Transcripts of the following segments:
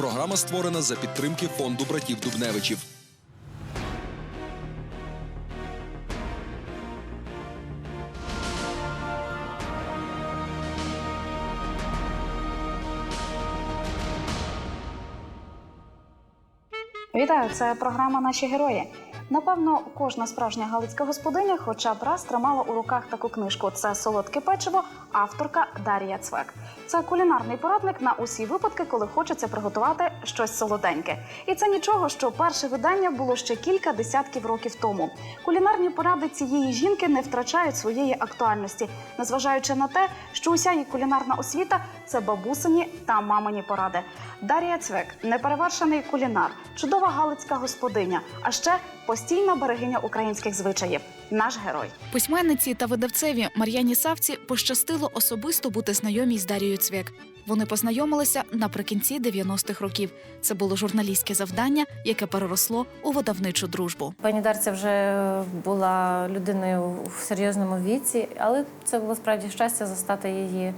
Програма створена за підтримки фонду братів Дубневичів. Вітаю, це програма Наші герої. Напевно, кожна справжня галицька господиня хоча б раз тримала у руках таку книжку. Це солодке печиво, авторка Дар'я Цвек. Це кулінарний порадник на усі випадки, коли хочеться приготувати щось солоденьке. І це нічого, що перше видання було ще кілька десятків років тому. Кулінарні поради цієї жінки не втрачають своєї актуальності, незважаючи на те, що уся її кулінарна освіта це бабусині та мамині поради. Дар'я Цвек неперевершений кулінар, чудова галицька господиня, а ще постійна берегиня українських звичаїв. Наш герой. Письменниці та видавцеві Мар'яні Савці пощастило особисто бути знайомій з Дарією Цвєк. Вони познайомилися наприкінці 90-х років. Це було журналістське завдання, яке переросло у видавничу дружбу. Пані Дарця вже була людиною в серйозному віці, але це було справді щастя застати її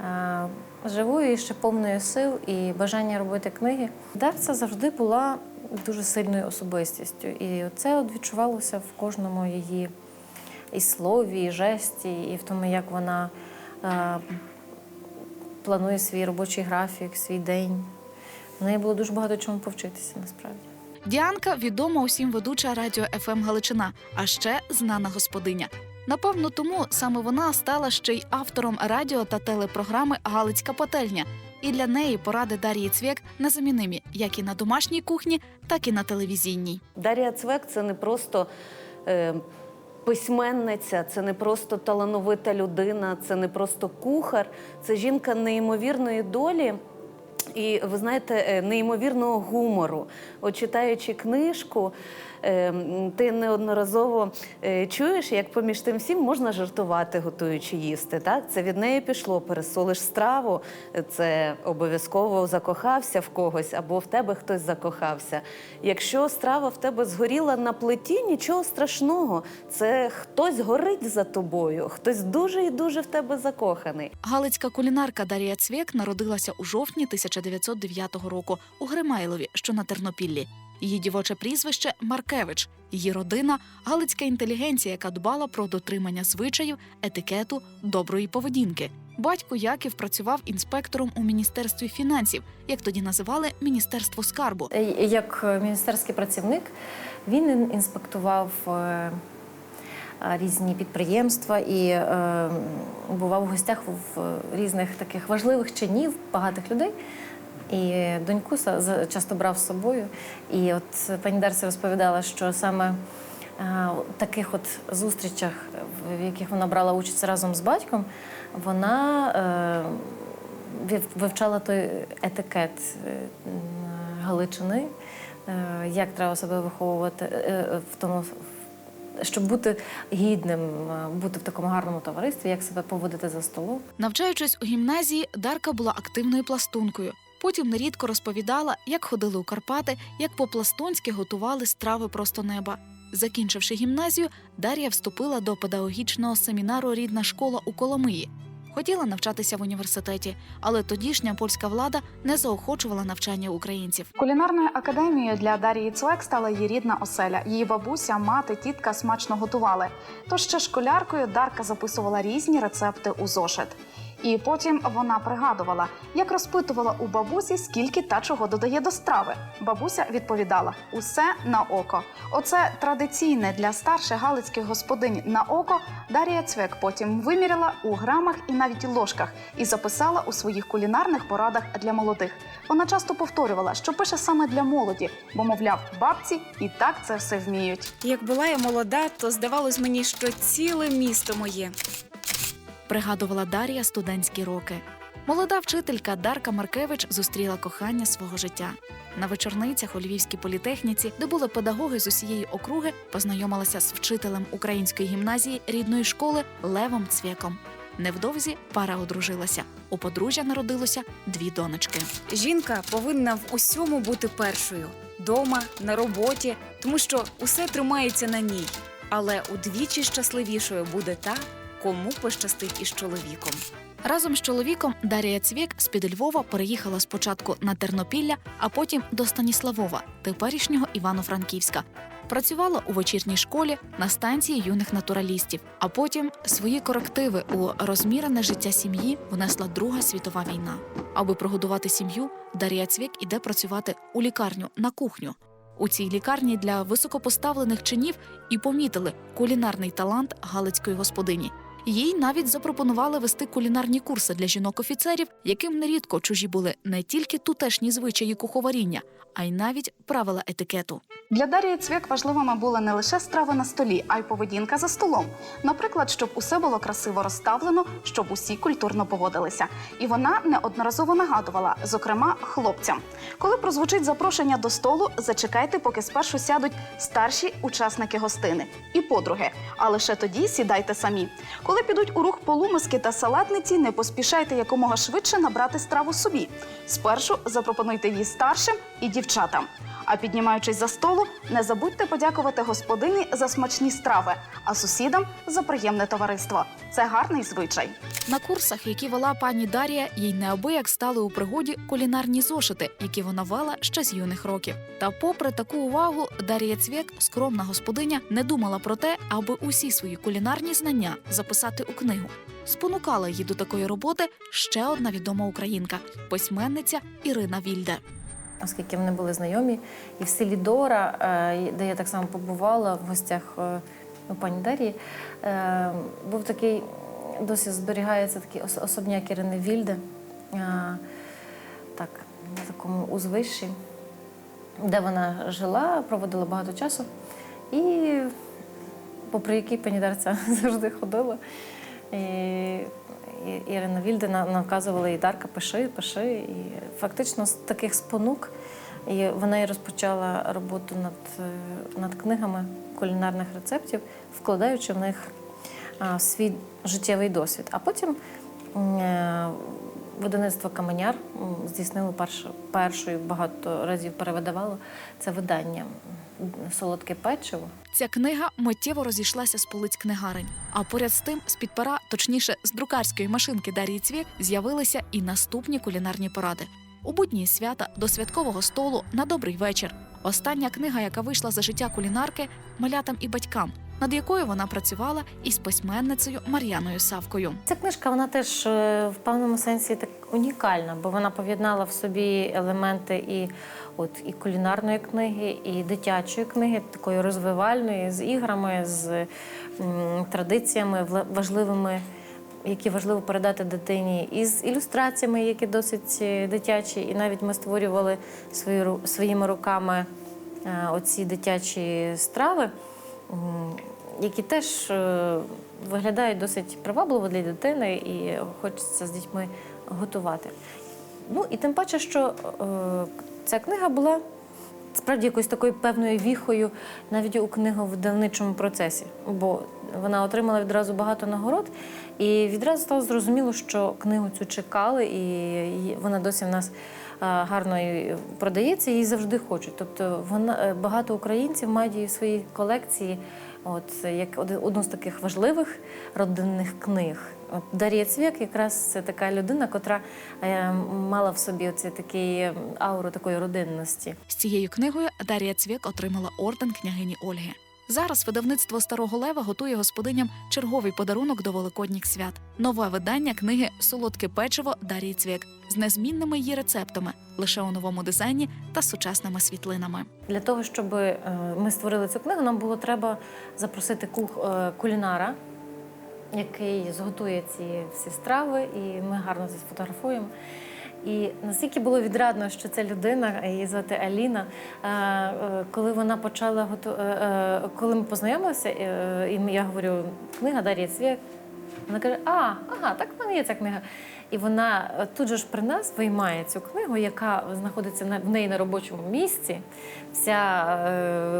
е, живою і ще повною сил і бажання робити книги. Дарця завжди була дуже сильною особистістю, і це відчувалося в кожному її і слові, і жесті, і в тому, як вона е, планує свій робочий графік, свій день. В неї було дуже багато чому повчитися насправді. Діанка відома усім ведуча радіо ФМ Галичина, а ще знана господиня. Напевно, тому саме вона стала ще й автором радіо та телепрограми Галицька пательня. І для неї поради Дар'ї Цвєк незамінимі як і на домашній кухні, так і на телевізійній. Дар'я Цвек це не просто е, письменниця, це не просто талановита людина, це не просто кухар, це жінка неймовірної долі. І ви знаєте, е, неймовірного гумору. От читаючи книжку, ти неодноразово е, чуєш, як поміж тим всім можна жартувати, готуючи їсти. Так? Це від неї пішло, пересолиш страву, е, це обов'язково закохався в когось або в тебе хтось закохався. Якщо страва в тебе згоріла на плиті, нічого страшного. Це хтось горить за тобою, хтось дуже і дуже в тебе закоханий. Галицька кулінарка Дар'я Цвєк народилася у жовтні 1909 року у Гримайлові, що на Тернопіллі. Її дівоче прізвище Маркевич. Її родина галицька інтелігенція, яка дбала про дотримання звичаїв, етикету, доброї поведінки. Батько Яків працював інспектором у міністерстві фінансів, як тоді називали міністерство скарбу. Е, Як міністерський працівник він інспектував е, е, різні підприємства і бував у гостях в різних таких важливих чинів, багатих людей. І доньку часто брав з собою. І от пані Дарсі розповідала, що саме е, у таких от зустрічах, в яких вона брала участь разом з батьком, вона е, вивчала той етикет е, Галичини, е, як треба себе виховувати е, е, в тому, щоб бути гідним, е, бути в такому гарному товаристві, як себе поводити за столом. Навчаючись у гімназії, Дарка була активною пластункою. Потім нерідко розповідала, як ходили у Карпати, як по-пластунськи готували страви просто неба. Закінчивши гімназію, Дар'я вступила до педагогічного семінару Рідна школа у Коломиї. Хотіла навчатися в університеті, але тодішня польська влада не заохочувала навчання українців. Кулінарною академією для Дар'ї Цвек стала її рідна оселя. Її бабуся, мати, тітка смачно готували. Тож ще школяркою Дарка записувала різні рецепти у зошит. І потім вона пригадувала, як розпитувала у бабусі, скільки та чого додає до страви. Бабуся відповідала: усе на око. Оце традиційне для старших галицьких господинь на око. Дар'я Цвек потім виміряла у грамах і навіть ложках і записала у своїх кулінарних порадах для молодих. Вона часто повторювала, що пише саме для молоді, бо, мовляв, бабці і так це все вміють. Як була я молода, то здавалось мені, що ціле місто моє. Пригадувала Дар'я студентські роки. Молода вчителька Дарка Маркевич зустріла кохання свого життя. На вечорницях у Львівській політехніці, де були педагоги з усієї округи, познайомилася з вчителем української гімназії рідної школи Левом Цвєком. Невдовзі пара одружилася. У подружжя народилося дві донечки. Жінка повинна в усьому бути першою дома, на роботі, тому що усе тримається на ній. Але удвічі щасливішою буде та, кому пощастить із чоловіком. Разом з чоловіком Дарія Цвєк з-під Львова переїхала спочатку на Тернопілля, а потім до Станіславова, теперішнього Івано-Франківська. Працювала у вечірній школі на станції юних натуралістів, а потім свої корективи у розмірене життя сім'ї внесла Друга світова війна. Аби прогодувати сім'ю, Дар'я Цвєк іде працювати у лікарню на кухню. У цій лікарні для високопоставлених чинів і помітили кулінарний талант галицької господині. Їй навіть запропонували вести кулінарні курси для жінок-офіцерів, яким нерідко чужі були не тільки тутешні звичаї куховаріння, а й навіть правила етикету. Для Дарії Цвєк важливими були не лише страви на столі, а й поведінка за столом. Наприклад, щоб усе було красиво розставлено, щоб усі культурно поводилися. І вона неодноразово нагадувала, зокрема, хлопцям. Коли прозвучить запрошення до столу, зачекайте, поки спершу сядуть старші учасники гостини і подруги. А лише тоді сідайте самі. Коли підуть у рух полумиски та салатниці, не поспішайте якомога швидше набрати страву собі. Спершу запропонуйте її старшим і дівчатам. А піднімаючись за столу, не забудьте подякувати господині за смачні страви, а сусідам за приємне товариство. Це гарний звичай. На курсах, які вела пані Дар'я, їй неабияк стали у пригоді кулінарні зошити, які вона вела ще з юних років. Та, попри таку увагу, Дар'я Цвєк, скромна господиня, не думала про те, аби усі свої кулінарні знання записати у книгу. Спонукала її до такої роботи ще одна відома українка письменниця Ірина Вільде. Оскільки вони були знайомі. І в селі Дора, е, де я так само побувала в гостях е, у пані Дар'ї, е, був такий, досі зберігається такий ос- особняк Ірини Вільде, так, на такому узвищі, де вона жила, проводила багато часу. І попри який пані Дарця завжди ходила. І, Ірина Вільдина наказувала їй Дарка, пиши, пиши. І фактично з таких спонук і вона і розпочала роботу над, е, над книгами кулінарних рецептів, вкладаючи в них свій життєвий досвід. А потім е, видавництво Каменяр здійснило перше, першою багато разів перевидавало це видання Солодке печиво. Ця книга миттєво розійшлася з полиць книгарень. А поряд з тим, з-під пера, точніше, з друкарської машинки Дарії Цвєк, з'явилися і наступні кулінарні поради. У будні свята до святкового столу на добрий вечір. Остання книга, яка вийшла за життя кулінарки малятам і батькам, над якою вона працювала із письменницею Мар'яною Савкою. Ця книжка вона теж е, в певному сенсі так унікальна, бо вона поєднала в собі елементи і, от, і кулінарної книги, і дитячої книги, такої розвивальної, з іграми, з традиціями важливими. Які важливо передати дитині, і з ілюстраціями, які досить е, дитячі, і навіть ми створювали свої, своїми руками е, оці дитячі страви, які теж е, виглядають досить привабливо для дитини, і хочеться з дітьми готувати. Ну і тим паче, що е, ця книга була справді якоюсь такою певною віхою навіть у книговидавничому процесі, бо вона отримала відразу багато нагород, і відразу стало зрозуміло, що книгу цю чекали, і вона досі в нас е, гарно продається, її завжди хочуть. Тобто вона е, багато українців мають її в своїй колекції. От як одну з таких важливих родинних книг. От Дар'я Цвік якраз це така людина, котра е, мала в собі оцей такий ем, ауру такої родинності. З цією книгою Дар'я Цвік отримала орден княгині Ольги. Зараз видавництво Старого Лева готує господиням черговий подарунок до великодніх свят. Нове видання книги Солодке печиво Дар'ї Цвєк з незмінними її рецептами, лише у новому дизайні та сучасними світлинами. Для того, щоб е, ми створили цю книгу, нам було треба запросити кух, е, кулінара, який зготує ці всі страви, і ми гарно це сфотографуємо. І настільки було відрадно, що ця людина, її звати Аліна, е, е, коли вона почала готу... е, коли ми познайомилися, і я говорю, книга Дар'я Цвєк, вона каже: А, ага, так в мене є ця книга. І вона тут же ж при нас виймає цю книгу, яка знаходиться на- в неї на робочому місці, вся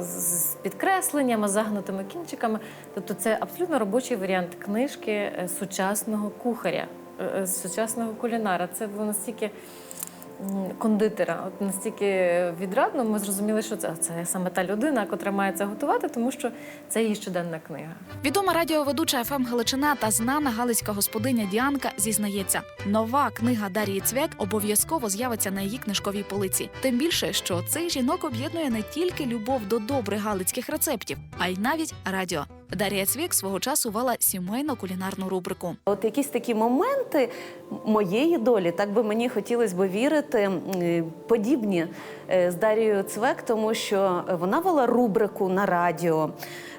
з підкресленнями, загнутими кінчиками. Тобто це абсолютно робочий варіант книжки сучасного кухаря, сучасного кулінара. Це було настільки кондитера. От настільки відрадно ми зрозуміли, що це, це саме та людина, котра має це готувати, тому що це її щоденна книга. Відома радіоведуча ФМ Галичина та знана галицька господиня Діанка зізнається, нова книга Дарії Цвек обов'язково з'явиться на її книжковій полиці. Тим більше, що цих жінок об'єднує не тільки любов до добрих галицьких рецептів, а й навіть радіо. Дарія Цвік свого часу вела сімейну кулінарну рубрику. От якісь такі моменти моєї долі, так би мені хотілося б вірити, е, подібні з Дарією Цвек, тому що вона вела рубрику на радіо,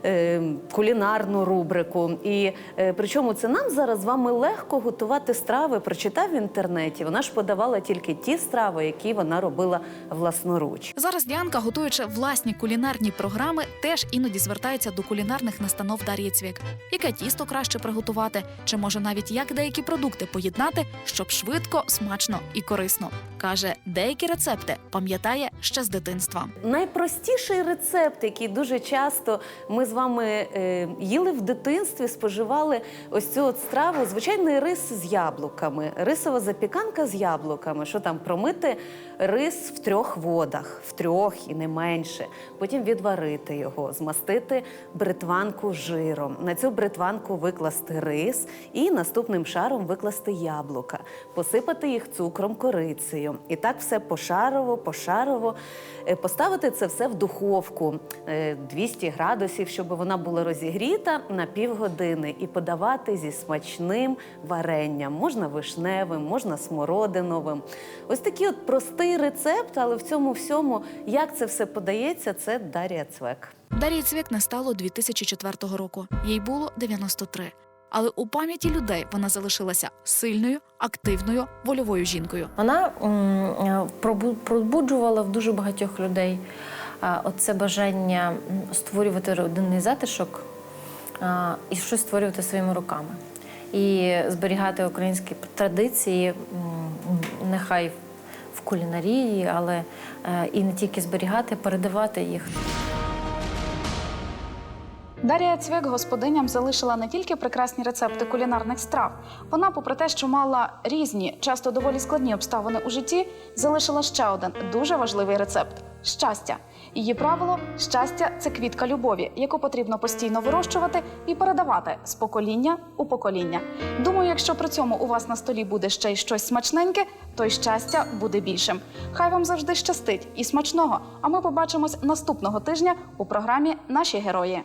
е, кулінарну рубрику. І е, причому це нам зараз з вами легко готувати страви. Прочитав в інтернеті. Вона ж подавала тільки ті страви, які вона робила власноруч. Зараз Діанка, готуючи власні кулінарні програми, теж іноді звертається до кулінарних настанов Дар'ї Цвік. Яке тісто краще приготувати, чи може навіть як деякі продукти поєднати, щоб швидко, смачно і корисно. Каже, деякі рецепти пам'ятає ще з дитинства. Найпростіший рецепт, який дуже часто ми з вами е, їли в дитинстві, споживали ось цю от страву, звичайний рис з яблуками, рисова запіканка з яблуками. Що там промити рис в трьох водах, в трьох і не менше. Потім відварити його, змастити бритванку жиром. На цю бритванку викласти рис і наступним шаром викласти яблука, посипати їх цукром, корицею. І так все пошарово, пошарово. Е, Поставити це все в духовку е, 200 градусів, щоб вона була розігріта на півгодини і подавати зі смачним варенням. Можна вишневим, можна смородиновим. Ось такий от простий рецепт, але в цьому всьому, як це все подається, це Дар'я Цвек. Дар'ї Цвік не стало 2004 року. Їй було 93. Але у пам'яті людей вона залишилася сильною, активною, вольовою жінкою. Вона е, пробуджувала в дуже багатьох людей оце бажання створювати родинний затишок і щось створювати своїми руками. І зберігати українські традиції, нехай в кулінарії, але е, і не тільки зберігати, передавати їх. Дар'я Цвик господиням залишила не тільки прекрасні рецепти кулінарних страв. Вона, попри те, що мала різні, часто доволі складні обставини у житті, залишила ще один дуже важливий рецепт щастя. Її правило щастя це квітка любові, яку потрібно постійно вирощувати і передавати з покоління у покоління. Думаю, якщо при цьому у вас на столі буде ще й щось смачненьке, то й щастя буде більшим. Хай вам завжди щастить і смачного. А ми побачимось наступного тижня у програмі Наші герої.